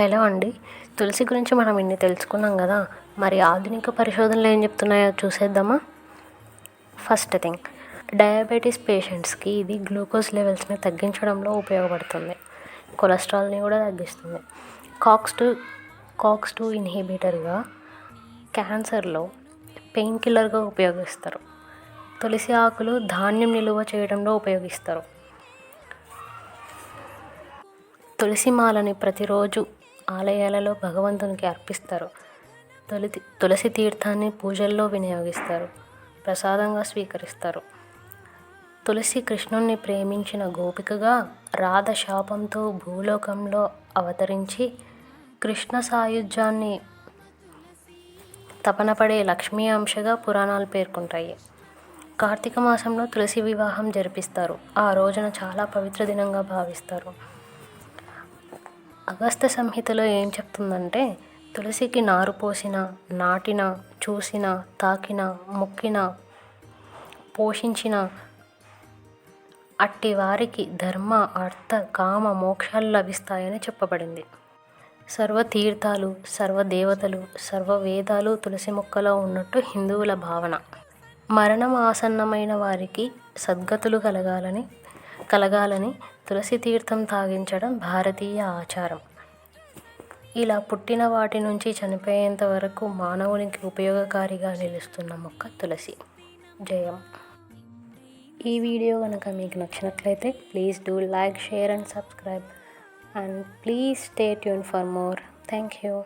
Hello అండి. తులసి గురించి మనం ఇన్ని తెలుసుకున్నాం కదా మరి ఆధునిక పరిశోధనలు ఏం చెప్తున్నాయో చూసేద్దామా? ఫస్ట్ థింగ్ డయాబెటీస్ పేషెంట్స్కి ఇది గ్లూకోజ్ లెవెల్స్ని తగ్గించడంలో ఉపయోగపడుతుంది. కొలెస్ట్రాల్ని కూడా తగ్గిస్తుంది. కాక్స్ టూ కాక్స్ టూ ఇన్హిబిటర్గా క్యాన్సర్లో పెయిన్ కిల్లర్గా ఉపయోగిస్తారు. తులసి ఆకులు ధాన్యం నిలువ చేయడంలో ఉపయోగిస్తారు. తులసి మాలని ప్రతిరోజు ఆలయాలలో భగవంతునికి అర్పిస్తారు. తొలి తులసి తీర్థాన్ని పూజల్లో వినియోగిస్తారు. ప్రసాదంగా స్వీకరిస్తారు. తులసి కృష్ణుణ్ణి ప్రేమించిన గోపికగా రాధ శాపంతో భూలోకంలో అవతరించి కృష్ణ సాయుధ్యాన్ని తపనపడే లక్ష్మీ అంశగా పురాణాలు పేర్కొంటాయి. కార్తీక మాసంలో తులసి వివాహం జరిపిస్తారు. ఆ రోజున చాలా పవిత్ర దినంగా భావిస్తారు. అగస్త్య సంహితలో ఏం చెప్తుందంటే తులసికి నారు పోసిన నాటిన చూసిన తాకిన మొక్కిన పోషించిన అట్టి వారికి ధర్మ అర్థ కామ మోక్షాలు లభిస్తాయని చెప్పబడింది. సర్వ తీర్థాలు సర్వ దేవతలు సర్వ వేదాలు తులసి మొక్కలో ఉన్నట్టు హిందువుల భావన. మరణం ఆసన్నమైన వారికి సద్గతులు కలగాలని కలగాలని తులసి తీర్థం తాగించడం భారతీయ ఆచారం. ఇలా పుట్టిన వాటి నుంచి చనిపోయేంత వరకు మానవునికి ఉపయోగకారిగా నిలుస్తున్న మొక్క తులసి. జయం. ఈ వీడియో కనుక మీకు నచ్చినట్లయితే please do like share and subscribe. And please stay tune for more. Thank you.